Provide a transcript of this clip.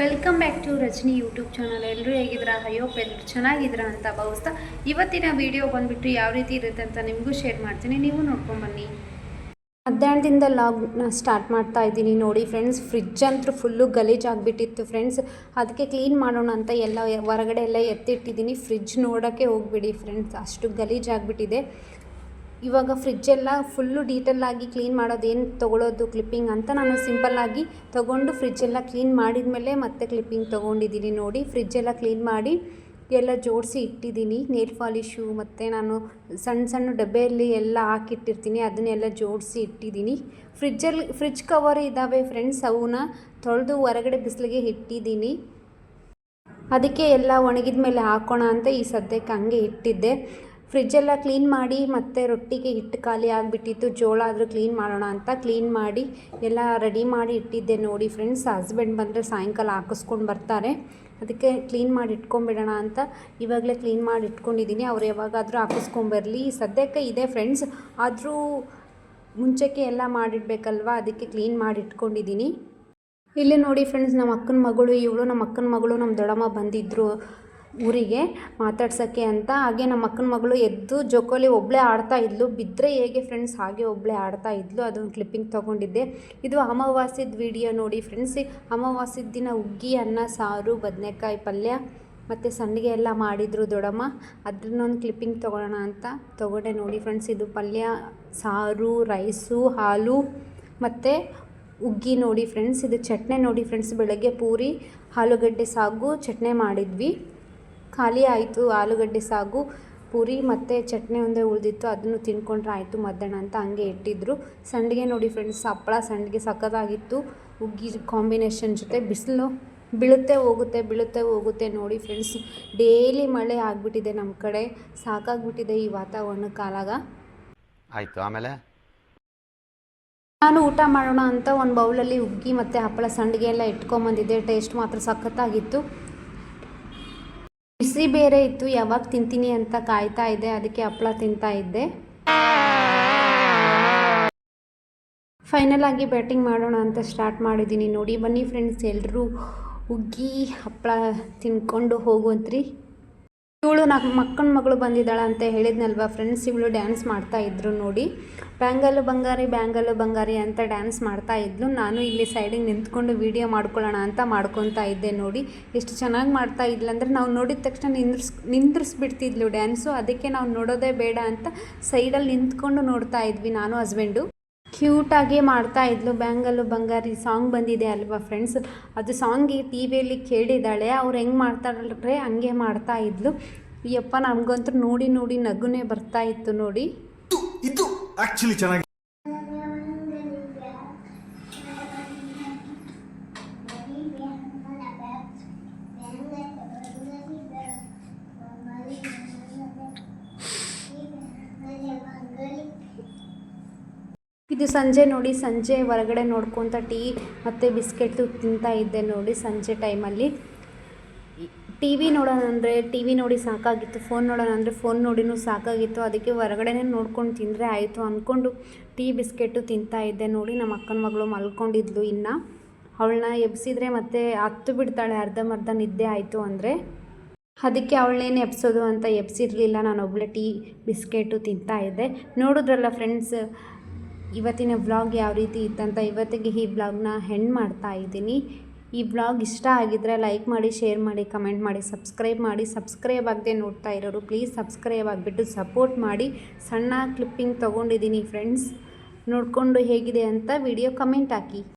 Welcome back to Rajini YouTube channel. ಎಲ್ಲರೂ ಹೇಗಿದ್ದೀರಾ? ಅಯ್ಯೋ ಎಲ್ಲರೂ ಚೆನ್ನಾಗಿದ್ದೀರಾ ಅಂತ ಭಾವಿಸ್ತಾ ಇವತ್ತಿನ ವಿಡಿಯೋ ಬಂದುಬಿಟ್ಟು ಯಾವ ರೀತಿ ಇರುತ್ತೆ ಅಂತ ನಿಮಗೂ ಶೇರ್ ಮಾಡ್ತೀನಿ. ನೀವು ನೋಡ್ಕೊಂಬನ್ನಿ ಮಧ್ಯಾಹ್ನದಿಂದ ಲಾಗ್ನ ಸ್ಟಾರ್ಟ್ ಮಾಡ್ತಾ ಇದ್ದೀನಿ. ನೋಡಿ ಫ್ರೆಂಡ್ಸ್, ಫ್ರಿಜ್ ಅಂತೂ ಫುಲ್ಲು ಗಲೀಜ್ ಆಗಿಬಿಟ್ಟಿತ್ತು ಫ್ರೆಂಡ್ಸ್. ಅದಕ್ಕೆ ಕ್ಲೀನ್ ಮಾಡೋಣ ಅಂತ ಎಲ್ಲ ಹೊರಗಡೆ ಎಲ್ಲ ಎತ್ತಿಟ್ಟಿದ್ದೀನಿ. ಫ್ರಿಜ್ ನೋಡೋಕ್ಕೆ ಹೋಗ್ಬಿಡಿ ಫ್ರೆಂಡ್ಸ್. ಅಷ್ಟು ಗಲೀಜ್ ಆಗಿಬಿಟ್ಟಿದೆ. ಇವಾಗ ಫ್ರಿಜ್ಜೆಲ್ಲ ಫುಲ್ಲು ಡೀಟೇಲ್ ಆಗಿ ಕ್ಲೀನ್ ಮಾಡೋದು ಏನು ತೊಗೊಳೋದು ಕ್ಲಿಪ್ಪಿಂಗ್ ಅಂತ ನಾನು ಸಿಂಪಲ್ಲಾಗಿ ತೊಗೊಂಡು ಫ್ರಿಜ್ಜೆಲ್ಲ ಕ್ಲೀನ್ ಮಾಡಿದ ಮೇಲೆ ಮತ್ತೆ ಕ್ಲಿಪ್ಪಿಂಗ್ ತೊಗೊಂಡಿದ್ದೀನಿ ನೋಡಿ. ಫ್ರಿಜ್ಜೆಲ್ಲ ಕ್ಲೀನ್ ಮಾಡಿ ಎಲ್ಲ ಜೋಡಿಸಿ ಇಟ್ಟಿದ್ದೀನಿ. ನೇಲ್ ಪಾಲಿಶು ಮತ್ತು ನಾನು ಸಣ್ಣ ಸಣ್ಣ ಡಬ್ಬೆಯಲ್ಲಿ ಎಲ್ಲ ಹಾಕಿಟ್ಟಿರ್ತೀನಿ. ಅದನ್ನೆಲ್ಲ ಜೋಡಿಸಿ ಇಟ್ಟಿದ್ದೀನಿ. ಫ್ರಿಜ್ಜಲ್ಲಿ ಫ್ರಿಜ್ ಕವರ್ ಇದ್ದಾವೆ ಫ್ರೆಂಡ್ಸ್ ಅವನ್ನ ತೊಳೆದು ಹೊರಗಡೆ ಬಿಸಿಲಿಗೆ ಇಟ್ಟಿದ್ದೀನಿ. ಅದಕ್ಕೆ ಎಲ್ಲ ಒಣಗಿದ ಮೇಲೆ ಹಾಕೋಣ ಅಂತ ಈ ಸದ್ಯಕ್ಕೆ ಹಂಗೆ ಇಟ್ಟಿದ್ದೆ. ಫ್ರಿಜ್ಜೆಲ್ಲ ಕ್ಲೀನ್ ಮಾಡಿ ಮತ್ತು ರೊಟ್ಟಿಗೆ ಹಿಟ್ಟು ಖಾಲಿ ಆಗಿಬಿಟ್ಟಿತ್ತು. ಜೋಳ ಆದರೂ ಕ್ಲೀನ್ ಮಾಡೋಣ ಅಂತ ಕ್ಲೀನ್ ಮಾಡಿ ಎಲ್ಲ ರೆಡಿ ಮಾಡಿ ಇಟ್ಟಿದ್ದೆ ನೋಡಿ ಫ್ರೆಂಡ್ಸ್ ಹಸ್ಬೆಂಡ್ ಬಂದರೆ ಸಾಯಂಕಾಲ ಹಾಕಿಸ್ಕೊಂಡು ಬರ್ತಾರೆ. ಅದಕ್ಕೆ ಕ್ಲೀನ್ ಮಾಡಿ ಇಟ್ಕೊಂಬಿಡೋಣ ಅಂತ ಇವಾಗಲೇ ಕ್ಲೀನ್ ಮಾಡಿ ಇಟ್ಕೊಂಡಿದ್ದೀನಿ. ಅವ್ರು ಯಾವಾಗಾದರೂ ಹಾಕಿಸ್ಕೊಂಬರಲಿ ಸದ್ಯಕ್ಕೆ ಇದೆ ಫ್ರೆಂಡ್ಸ್ ಆದರೂ ಮುಂಚೆಕ್ಕೆ ಎಲ್ಲ ಮಾಡಿಡಬೇಕಲ್ವಾ? ಅದಕ್ಕೆ ಕ್ಲೀನ್ ಮಾಡಿ ಇಟ್ಕೊಂಡಿದ್ದೀನಿ. ಇಲ್ಲಿ ನೋಡಿ ಫ್ರೆಂಡ್ಸ್ ನಮ್ಮ ಅಕ್ಕನ ಮಗಳು, ಇವಳು ನಮ್ಮ ಅಕ್ಕನ ಮಗಳು ನಮ್ಮ ದೊಡ್ಡಮ್ಮ ಬಂದಿದ್ದರು ಊರಿಗೆ ಮಾತಾಡ್ಸೋಕ್ಕೆ ಅಂತ. ಹಾಗೆ ನಮ್ಮ ಅಕ್ಕನ ಮಗಳು ಎದ್ದು ಜೋಕಾಲಿ ಒಬ್ಬಳೇ ಆಡ್ತಾ ಇದ್ಲು. ಬಿದ್ದರೆ ಹೇಗೆ ಫ್ರೆಂಡ್ಸ್ ಹಾಗೆ ಒಬ್ಬಳೇ ಆಡ್ತಾ ಇದ್ಲು. ಅದೊಂದು ಕ್ಲಿಪ್ಪಿಂಗ್ ತೊಗೊಂಡಿದ್ದೆ. ಇದು ಅಮಾವಾಸ್ಯದ ವಿಡಿಯೋ ನೋಡಿ ಫ್ರೆಂಡ್ಸ್ ಅಮಾವಾಸ್ಯದ ದಿನ ಹುಗ್ಗಿ ಅನ್ನ, ಸಾರು, ಬದನೆಕಾಯಿ ಪಲ್ಯ ಮತ್ತು ಸಂಡಿಗೆ ಎಲ್ಲ ಮಾಡಿದರು ದೊಡಮ್ಮ. ಅದನ್ನೊಂದು ಕ್ಲಿಪ್ಪಿಂಗ್ ತೊಗೊಳ್ಳೋಣ ಅಂತ ತೊಗೊಂಡೆ ನೋಡಿ ಫ್ರೆಂಡ್ಸ್ ಇದು ಪಲ್ಯ, ಸಾರು ರೈಸು ಹಾಲು ಮತ್ತು ಉಗ್ಗಿ ನೋಡಿ ಫ್ರೆಂಡ್ಸ್ ಇದು ಚಟ್ನಿ ನೋಡಿ ಫ್ರೆಂಡ್ಸ್ ಬೆಳಗ್ಗೆ ಪೂರಿ, ಆಲೂಗಡ್ಡೆ ಸಾಗು, ಚಟ್ನಿ ಮಾಡಿದ್ವಿ. ಖಾಲಿ ಆಯಿತು ಆಲೂಗಡ್ಡೆ ಸಾಗು ಪೂರಿ ಮತ್ತು ಚಟ್ನಿ ಒಂದೇ ಉಳಿದಿತ್ತು ಅದನ್ನು ತಿನ್ಕೊಂಡ್ರೆ ಆಯಿತು ಮಧ್ಯಾಹ್ನ ಅಂತ ಹಂಗೆ ಇಟ್ಟಿದ್ರು ಸಂಡಿಗೆ ನೋಡಿ ಫ್ರೆಂಡ್ಸ್ ಹಪ್ಪಳ ಸಂಡಿಗೆ ಸಖತ್ತಾಗಿತ್ತು. ಉಗ್ಗಿ ಕಾಂಬಿನೇಷನ್ ಜೊತೆ ಬಿಸಿಲು ಬೀಳುತ್ತೆ ಹೋಗುತ್ತೆ ಬೀಳುತ್ತೆ ಹೋಗುತ್ತೆ ನೋಡಿ ಫ್ರೆಂಡ್ಸ್ ಡೈಲಿ ಮಳೆ ಆಗಿಬಿಟ್ಟಿದೆ ನಮ್ಮ ಕಡೆ ಸಾಕಾಗ್ಬಿಟ್ಟಿದೆ ಈ ವಾತಾವರಣ ಕಾಲಾಗ. ಆಯಿತು ಆಮೇಲೆ? ನಾನು ಊಟ ಮಾಡೋಣ ಅಂತ ಒಂದು ಬೌಲಲ್ಲಿ ಉಗ್ಗಿ ಮತ್ತು ಹಪ್ಪಳ ಸಂಡಿಗೆ ಎಲ್ಲ ಇಟ್ಕೊಂಬಂದಿದ್ದೆ ಟೇಸ್ಟ್ ಮಾತ್ರ ಸಖತ್ತಾಗಿತ್ತು. ಬಿಸಿ ಬೇರೆ ಇತ್ತು, ಯಾವಾಗ ತಿಂತೀನಿ ಅಂತ ಕಾಯ್ತಾ ಇದ್ದೆ, ಅದಕ್ಕೆ ಹಪ್ಪಳ ತಿಂತಾ ಇದ್ದೆ. ಫೈನಲ್ ಆಗಿ ಬ್ಯಾಟಿಂಗ್ ಮಾಡೋಣ ಅಂತ ಸ್ಟಾರ್ಟ್ ಮಾಡಿದ್ದೀನಿ. ನೋಡಿ, ಬನ್ನಿ ಫ್ರೆಂಡ್ಸ್ ಎಲ್ಲರೂ ಉಗ್ಗಿ ಹಪ್ಪಳ ತಿನ್ಕೊಂಡು ಹೋಗುವಂತ್ರಿ. ಇವಳು ನಮ್ಮ ಮಕ್ಕನ ಮಗಳು ಬಂದಿದ್ದಾಳೆ ಅಂತ ಹೇಳಿದ್ನಲ್ವ ಫ್ರೆಂಡ್ಸ್ ಇವಳು ಡ್ಯಾನ್ಸ್ ಮಾಡ್ತಾ ಇದ್ರು ನೋಡಿ. ಬ್ಯಾಂಗಲ್ಲು ಬಂಗಾರಿ ಬ್ಯಾಂಗಲ್ಲು ಬಂಗಾರಿ ಅಂತ ಡ್ಯಾನ್ಸ್ ಮಾಡ್ತಾ ಇದ್ಲು. ನಾನು ಇಲ್ಲಿ ಸೈಡಿಗೆ ನಿಂತ್ಕೊಂಡು ವೀಡಿಯೋ ಮಾಡ್ಕೊಳ್ಳೋಣ ಅಂತ ಮಾಡ್ಕೊತಾ ಇದ್ದೆ ನೋಡಿ. ಎಷ್ಟು ಚೆನ್ನಾಗಿ ಮಾಡ್ತಾ ಇದ್ಲಂದ್ರೆ ನಾವು ನೋಡಿದ ತಕ್ಷಣ ನಿಂದ್ರಿಸ್, ನಿಂದ್ರಿಸ್ಬಿಡ್ತಿದ್ಲು ಡ್ಯಾನ್ಸು ಅದಕ್ಕೆ ನಾವು ನೋಡೋದೇ ಬೇಡ ಅಂತ ಸೈಡಲ್ಲಿ ನಿಂತ್ಕೊಂಡು ನೋಡ್ತಾ ಇದ್ವಿ ನಾನು ಹಸ್ಬೆಂಡು ಕ್ಯೂಟಾಗಿ ಮಾಡ್ತಾ ಇದ್ಲು. ಬ್ಯಾಂಗಲ್ಲು ಬಂಗಾರಿ ಸಾಂಗ್ ಬಂದಿದೆ ಅಲ್ವಾ ಫ್ರೆಂಡ್ಸ್? ಅದು ಸಾಂಗ್ ಟಿ ವಿಯಲ್ಲಿ ಕೇಳಿದ್ದಾಳೆ. ಅವ್ರು ಹೆಂಗೆ ಮಾಡ್ತಾರಲ್ರೆ, ಹಂಗೆ ಮಾಡ್ತಾ ಇದ್ಲು. ಯಪ್ಪ ನಮಗಂತೂ ನೋಡಿ ನೋಡಿ ನಗುನೇ ಬರ್ತಾ ಇತ್ತು ನೋಡಿ. ಇದು ಆಕ್ಚುಲಿ ಚೆನ್ನಾಗಿ ಇದು ಸಂಜೆ ನೋಡಿ, ಸಂಜೆ ಹೊರಗಡೆ ನೋಡ್ಕೊತ ಟೀ ಮತ್ತು ಬಿಸ್ಕೆಟು ತಿಂತಾ ಇದ್ದೆ ನೋಡಿ ಸಂಜೆ ಟೈಮಲ್ಲಿ. ಟಿ ವಿ ನೋಡೋಣ ಅಂದರೆ, ಟಿ ವಿ ನೋಡಿ ಸಾಕಾಗಿತ್ತು, ಫೋನ್ ನೋಡೋಣ ಅಂದರೆ ಫೋನ್ ನೋಡಿನೂ ಸಾಕಾಗಿತ್ತು. ಅದಕ್ಕೆ ಹೊರಗಡೆನೇ ನೋಡ್ಕೊಂಡು ತಿಂದರೆ ಆಯಿತು ಅಂದ್ಕೊಂಡು ಟೀ, ಬಿಸ್ಕೆಟು ತಿಂತಾ ಇದ್ದೆ ನೋಡಿ. ನಮ್ಮ ಅಕ್ಕನ ಮಗಳು ಮಲ್ಕೊಂಡಿದ್ಲು ಇನ್ನು. ಅವಳನ್ನ ಎಬ್ಸಿದ್ರೆ ಮತ್ತೆ ಹತ್ತು ಬಿಡ್ತಾಳೆ ಅರ್ಧಂಬರ್ಧ ನಿದ್ದೆ ಆಯಿತು ಅಂದರೆ. ಅದಕ್ಕೆ ಅವಳನ್ನೇನು ಎಬ್ಸೋದು ಅಂತ ಎಬ್ಸಿರಲಿಲ್ಲ. ನಾನು ಒಬ್ಬಳೆ ಟೀ, ಬಿಸ್ಕೆಟು ತಿಂತಾ ಇದ್ದೆ. ನೋಡಿದ್ರಲ್ಲ ಫ್ರೆಂಡ್ಸ್ ಇವತ್ತಿನ ವ್ಲಾಗ್ ಯಾವ ರೀತಿ ಇತ್ತಂತ ಇವತ್ತಿಗೆ ಈ ವ್ಲಾಗ್ನ ಹೆಣ್ ಮಾಡ್ತಾ ಇದ್ದೀನಿ. ಈ ವ್ಲಾಗ್ ಇಷ್ಟ ಆಗಿದ್ದರೆ ಲೈಕ್ ಮಾಡಿ ಶೇರ್ ಮಾಡಿ ಕಮೆಂಟ್ ಮಾಡಿ ಸಬ್ಸ್ಕ್ರೈಬ್ ಮಾಡಿ. ಸಬ್ಸ್ಕ್ರೈಬ್ ಆಗದೆ ನೋಡ್ತಾ ಇರೋರು ಪ್ಲೀಸ್ ಸಬ್ಸ್ಕ್ರೈಬ್ ಆಗಿಬಿಟ್ಟು ಸಪೋರ್ಟ್ ಮಾಡಿ. ಸಣ್ಣ ಕ್ಲಿಪ್ಪಿಂಗ್ ತೊಗೊಂಡಿದ್ದೀನಿ ಫ್ರೆಂಡ್ಸ್ ನೋಡಿಕೊಂಡು ಹೇಗಿದೆ ಅಂತ ವಿಡಿಯೋ ಕಮೆಂಟ್ ಹಾಕಿ.